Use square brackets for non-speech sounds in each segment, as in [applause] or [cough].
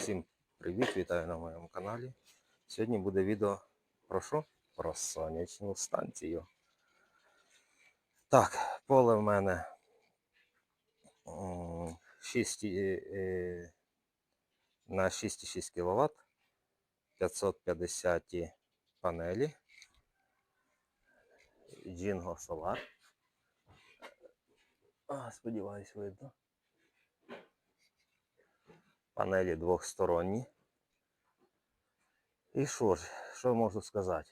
Всім привіт, вітаю на моєму каналі. Сьогодні буде відео про що? Про сонячну станцію. Так, поле в мене 6, е, е, на 6,6 кВт, 550 панелі, Jingo Solar. Сподіваюсь, видно. Панелі двохсторонні. І що ж, що можу сказати?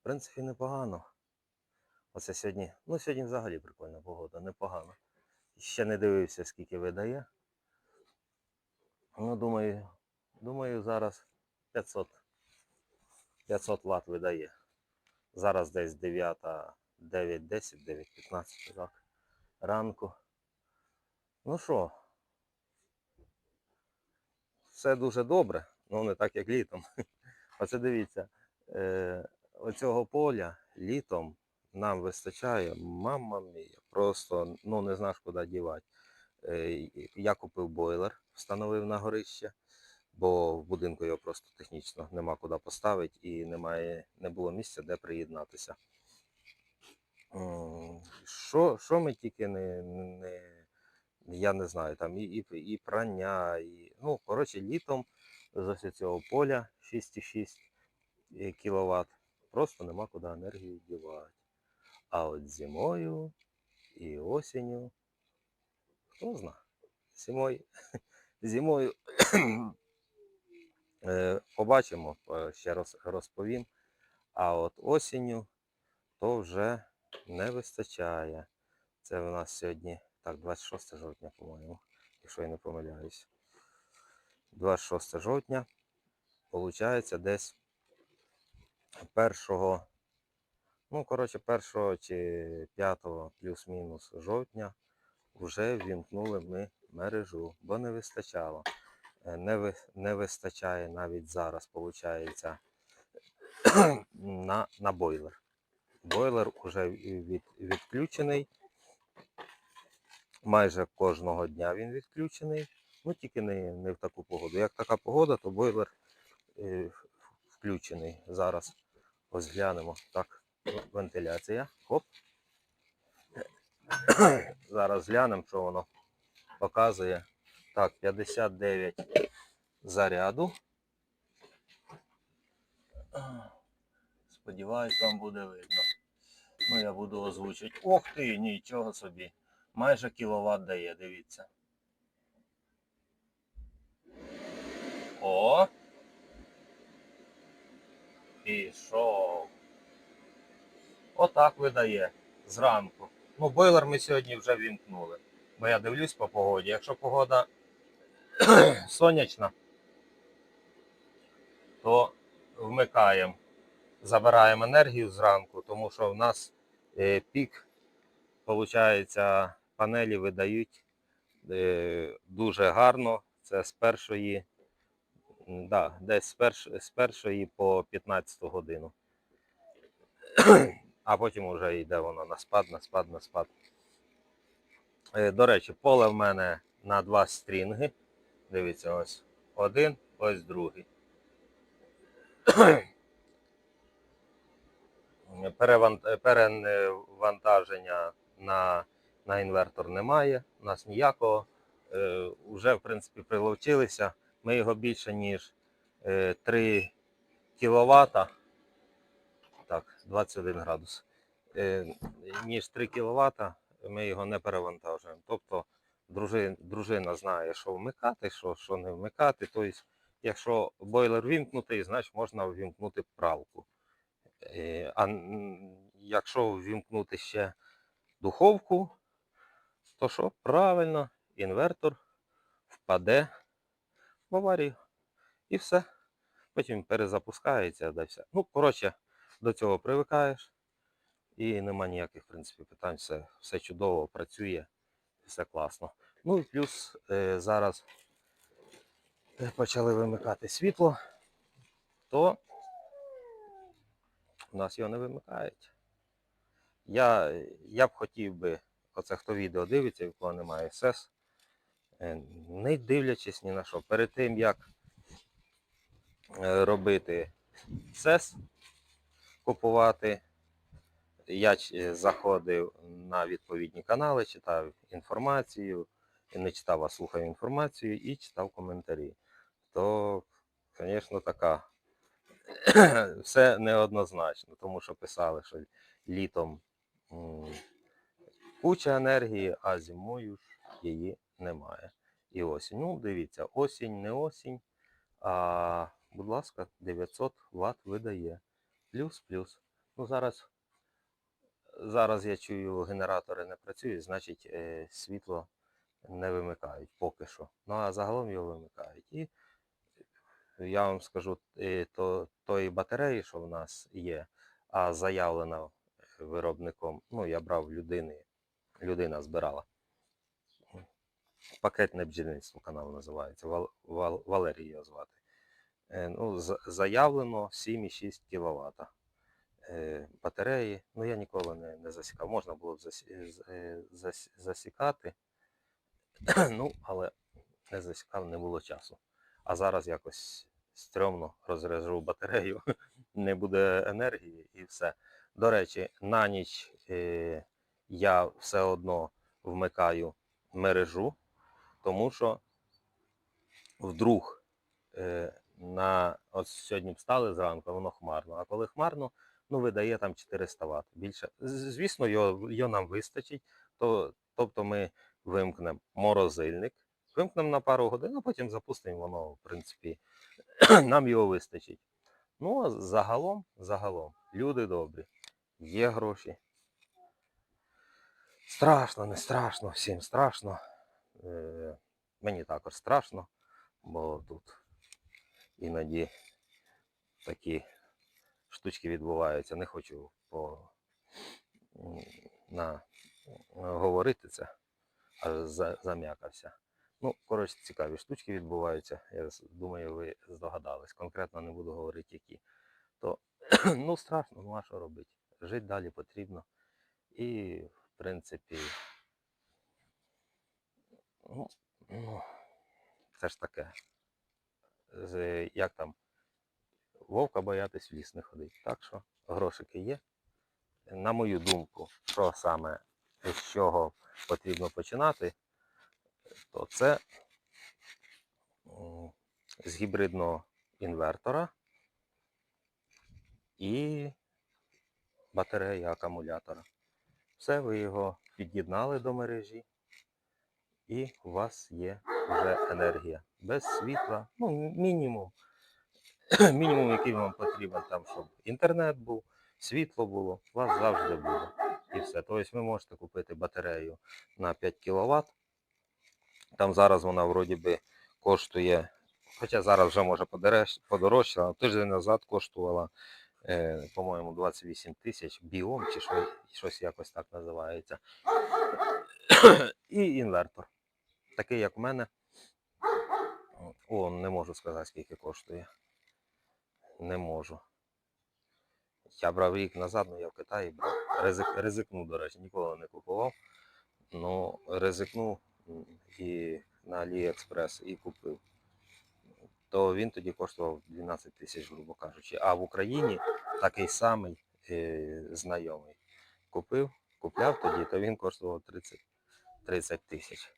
В принципі, непогано. Оце сьогодні, ну сьогодні взагалі прикольна погода, непогано. Ще не дивився, скільки видає. Ну, думаю, думаю, зараз 500, 500 Вт видає. Зараз десь 9, 9, 10, 9, 15 так, ранку. Ну що, все дуже добре, ну не так як літом. [laughs] Оце дивіться, е, оцього поля літом нам вистачає, мама мія, просто ну не знаєш, куди дівати. Е, я купив бойлер, встановив на горище, бо в будинку його просто технічно нема куди поставити і немає, не було місця, де приєднатися. Що, що ми тільки не, не, я не знаю, там і, і, і прання, і, ну, коротше, літом з ось цього поля 6,6 кВт просто нема куди енергію дівати. А от зимою і осінню, хто знає, [laughs] зимою, зимою [coughs] е, побачимо, е, ще раз розповім. А от осінню то вже не вистачає. Це у нас сьогодні, так, 26 жовтня, по-моєму, якщо я не помиляюсь. 26 жовтня, виходить, десь першого, ну, коротше, першого чи п'ятого плюс-мінус жовтня вже ввімкнули ми мережу, бо не вистачало. Е, Не, ви, не вистачає навіть зараз, виходить, [clears throat] на, на бойлер. Бойлер вже від, відключений. Майже кожного дня він відключений. Ну тільки не, не в таку погоду. Як така погода, то бойлер е, включений. Зараз ось глянемо. Так, вентиляція. Хоп. [coughs] Зараз глянемо, що воно показує. Так, 59 заряду. Сподіваюсь, вам буде видно. Ну, я буду озвучувати. Ох ти, нічого собі. Майже кіловат дає, дивіться. О! Пішов. Отак видає зранку. Ну, бойлер ми сьогодні вже вімкнули. Бо я дивлюсь по погоді. Якщо погода [clears throat] сонячна, то вмикаємо, забираємо енергію зранку, тому що в нас е, пік, виходить, панелі видають е, дуже гарно. Це з першої, да, десь з, перш, з першої по 15 годину. А потім вже йде воно на спад, на спад, на спад. Е, До речі, поле в мене на два стрінги. Дивіться, ось один, ось другий. Перевантаження на, на інвертор немає. У нас ніякого. Е, Уже, в принципі, приловчилися. Ми його більше, ніж е, 3 кВт. Так, 21 градус. Е, ніж 3 кВт ми його не перевантажуємо. Тобто дружина, знає, що вмикати, що, що не вмикати. Тобто, якщо бойлер вімкнутий, значить можна ввімкнути пралку. Е, А якщо ввімкнути ще духовку, то що? Правильно, інвертор впаде в аварію. І все. Потім перезапускається, да все. Ну, коротше, до цього привикаєш. І нема ніяких, в принципі, питань. Все, все чудово, працює, все класно. Ну і плюс е, зараз е, почали вимикати світло, то у нас його не вимикають. Я, я б хотів би, оце хто відео дивиться, в кого немає Е, Не дивлячись ні на що. Перед тим, як е, робити СЕС, купувати, я е, заходив на відповідні канали, читав інформацію, не читав, а слухав інформацію і читав коментарі. То, звісно, така [clears throat] все неоднозначно, тому що писали, що літом куча енергії, а зимою ж її немає. І осінь. Ну, дивіться, осінь, не осінь, а, будь ласка, 900 Вт видає. Плюс-плюс. Ну, зараз, зараз я чую, генератори не працюють, значить е, світло не вимикають поки що. Ну а загалом його вимикають. І я вам скажу, е, то тої батареї, що в нас є, а заявлена виробником, ну я брав людини, людина збирала. Пакетне бджільництво канал називається. Вал, Вал, Валерій його звати. Е, ну, заявлено 7,6 кВт. Е, батареї, ну я ніколи не, не засікав. Можна було б засі, е, е, зас- засікати, [clears throat] ну, але не засікав, не було часу. А зараз якось стрьомно розряжу батарею, [laughs] не буде енергії і все. До речі, на ніч е, я все одно вмикаю мережу, тому що вдруг е, на от сьогодні встали зранку, воно хмарно. А коли хмарно, ну видає там 400 Вт. Більше. Звісно, його, його нам вистачить. То, тобто ми вимкнемо морозильник, вимкнемо на пару годин, а потім запустимо воно, в принципі, [clears throat] нам його вистачить. Ну, а загалом, загалом, люди добрі, є гроші. Страшно, не страшно, всім страшно. Е, мені також страшно, бо тут іноді такі штучки відбуваються. Не хочу по, на, говорити це, аж за, зам'якався. Ну, коротше, цікаві штучки відбуваються. Я думаю, ви здогадались. Конкретно не буду говорити, які. То [clears throat] ну страшно, ну а що робити? Жити далі потрібно. І, в принципі, ну, ну це ж таке. З, як там, вовка боятись в ліс не ходить. Так що грошики є. На мою думку, що саме з чого потрібно починати, то це з гібридного інвертора і батареї акумулятора. Все, ви його під'єднали до мережі, і у вас є вже енергія. Без світла, ну, мінімум. [clears throat] мінімум, який вам потрібен, там, щоб інтернет був, світло було, у вас завжди буде. І все. Тобто ви можете купити батарею на 5 кВт. Там зараз вона вроді би коштує, хоча зараз вже може подорож- подорожчала, тиждень назад коштувала, е, по-моєму, 28 тисяч біом чи що, щось якось так називається. [clears throat] І інвертор. Такий, як у мене. О, не можу сказати, скільки коштує. Не можу. Я брав рік назад, ну я в Китаї брав. Ризик, ризикнув, до речі, ніколи не купував. Ну, ризикнув і на AliExpress і купив. То він тоді коштував 12 тисяч, грубо кажучи. А в Україні такий самий е, знайомий купив, купляв тоді, то він коштував 30, 30 тисяч. 30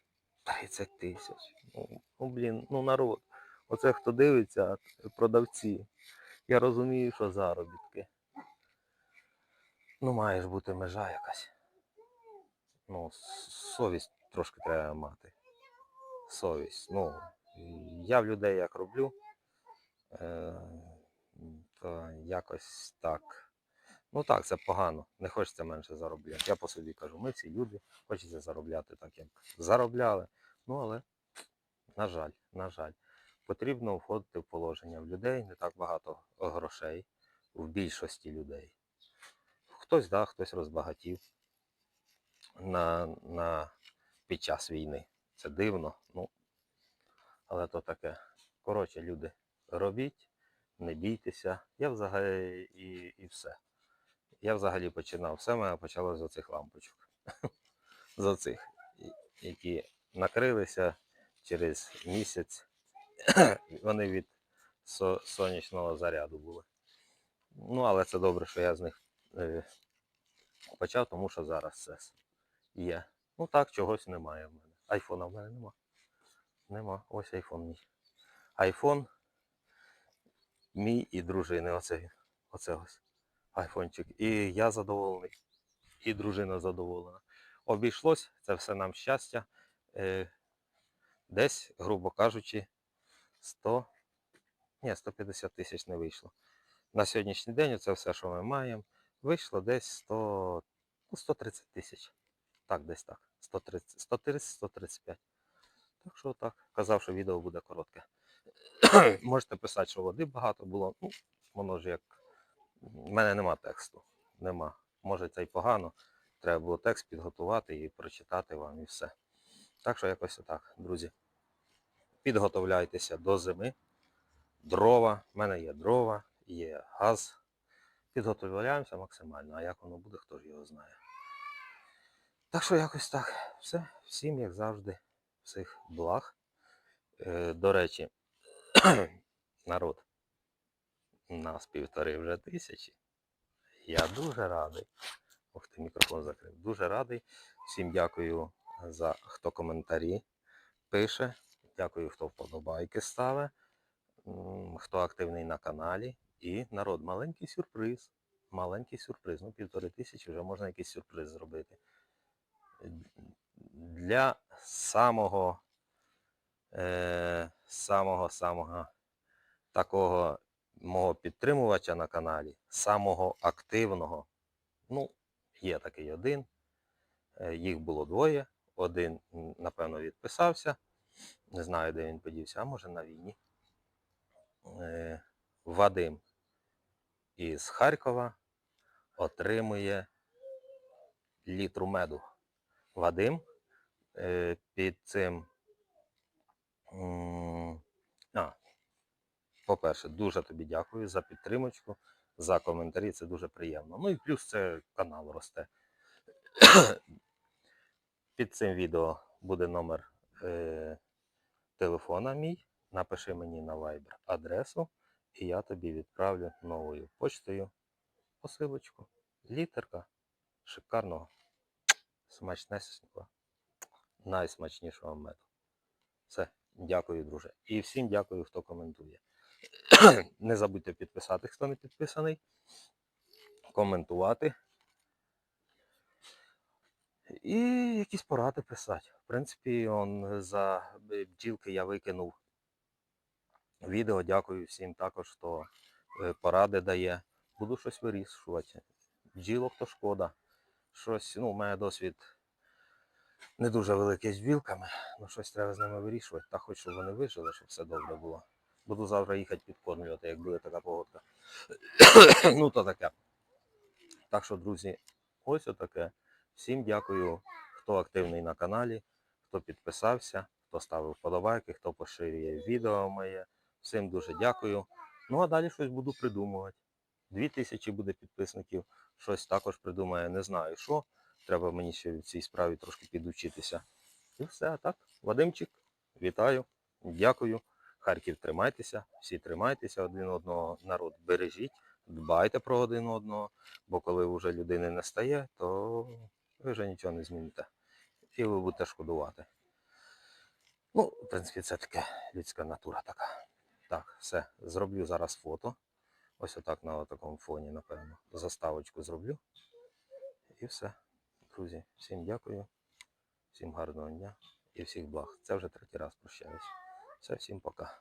тисяч. Ну, ну, блін, ну народ. Оце хто дивиться, продавці. Я розумію, що заробітки. Ну, має ж бути межа якась. Ну, совість трошки треба мати. Совість. Ну, я в людей як роблю, е, то якось так. Ну так, це погано. Не хочеться менше заробляти. Я по собі кажу, ми всі люди, хочеться заробляти так, як заробляли. Ну, але, на жаль, на жаль, потрібно входити в положення. В людей не так багато грошей, в більшості людей. Хтось да, хтось розбагатів на, на, під час війни. Це дивно, ну, але то таке. Коротше, люди, робіть, не бійтеся. Я взагалі і, і все. Я взагалі починав. Все мене почалося з оцих лампочок. з оцих, які накрилися через місяць [coughs] вони від сонячного заряду були. Ну, але це добре, що я з них е, почав, тому що зараз це є. Ну так, чогось немає в мене. Айфона в мене нема. Нема. Ось айфон мій. Айфон мій і дружини. Оце. Оце ось. Айфончик. І я задоволений. І дружина задоволена. Обійшлось це все нам щастя. Е, десь, грубо кажучи, 100, ні, 150 тисяч не вийшло. На сьогоднішній день це все, що ми маємо, вийшло десь 100, ну, 130 тисяч. Так, десь так. 130, 130-135. Так що так. Казав, що відео буде коротке. [clears throat] Можете писати, що води багато було. Ну, воно ж як. У мене нема тексту. Нема. Може це й погано. Треба було текст підготувати і прочитати вам і все. Так що якось отак, друзі. Підготовляйтеся до зими. Дрова. У мене є дрова, є газ. Підготовляємося максимально, а як воно буде, хто ж його знає. Так що якось так. Все. Всім, як завжди, всіх благ. Е, до речі, [clears throat] народ. Нас півтори вже тисячі. Я дуже радий. Ух ти, мікрофон закрив. Дуже радий. Всім дякую за хто коментарі пише. Дякую, хто вподобайки ставить, хто активний на каналі. І народ, маленький сюрприз. Маленький сюрприз. Ну, півтори тисячі вже можна якийсь сюрприз зробити. Для самого е, самого самого такого мого підтримувача на каналі, самого активного. Ну, є такий один. Е, Їх було двоє. Один, напевно, відписався. Не знаю, де він подівся, а може на війні. Е, Вадим із Харкова отримує літру меду. Вадим е, під цим. По-перше, дуже тобі дякую за підтримочку, за коментарі. Це дуже приємно. Ну і плюс це канал росте. Під цим відео буде номер е, телефона мій. Напиши мені на Viber адресу, і я тобі відправлю новою почтою посилочку. Літерка шикарного, смачнесенького, найсмачнішого меду. Все, дякую, друже. І всім дякую, хто коментує. [clears throat] не забудьте підписати, хто не підписаний, коментувати. І якісь поради писати. В принципі, он за бджілки я викинув відео. Дякую всім також, хто е, поради дає. Буду щось вирішувати. Бджілок то шкода. Щось, ну, у мене досвід не дуже великий з бджілками, але щось треба з ними вирішувати. Та хоч щоб вони вижили, щоб все добре було. Буду завтра їхати підкормлювати, як буде така погодка. [coughs] ну, то таке. Так що, друзі, ось отаке. Всім дякую, хто активний на каналі, хто підписався, хто ставив вподобайки, хто поширює відео моє. Всім дуже дякую. Ну а далі щось буду придумувати. Дві тисячі буде підписників, щось також придумаю, не знаю що. Треба мені ще в цій справі трошки підучитися. І все, так. Вадимчик, вітаю, дякую. Харків, тримайтеся, всі тримайтеся один одного, народ бережіть, дбайте про один одного, бо коли вже людини не стає, то ви вже нічого не зміните. І ви будете шкодувати. Ну, в принципі, це таке людська натура така. Так, все, зроблю зараз фото. Ось отак на такому фоні, напевно. Заставочку зроблю. І все. Друзі, всім дякую, всім гарного дня і всіх благ. Це вже третій раз прощаюсь. Все, всім пока.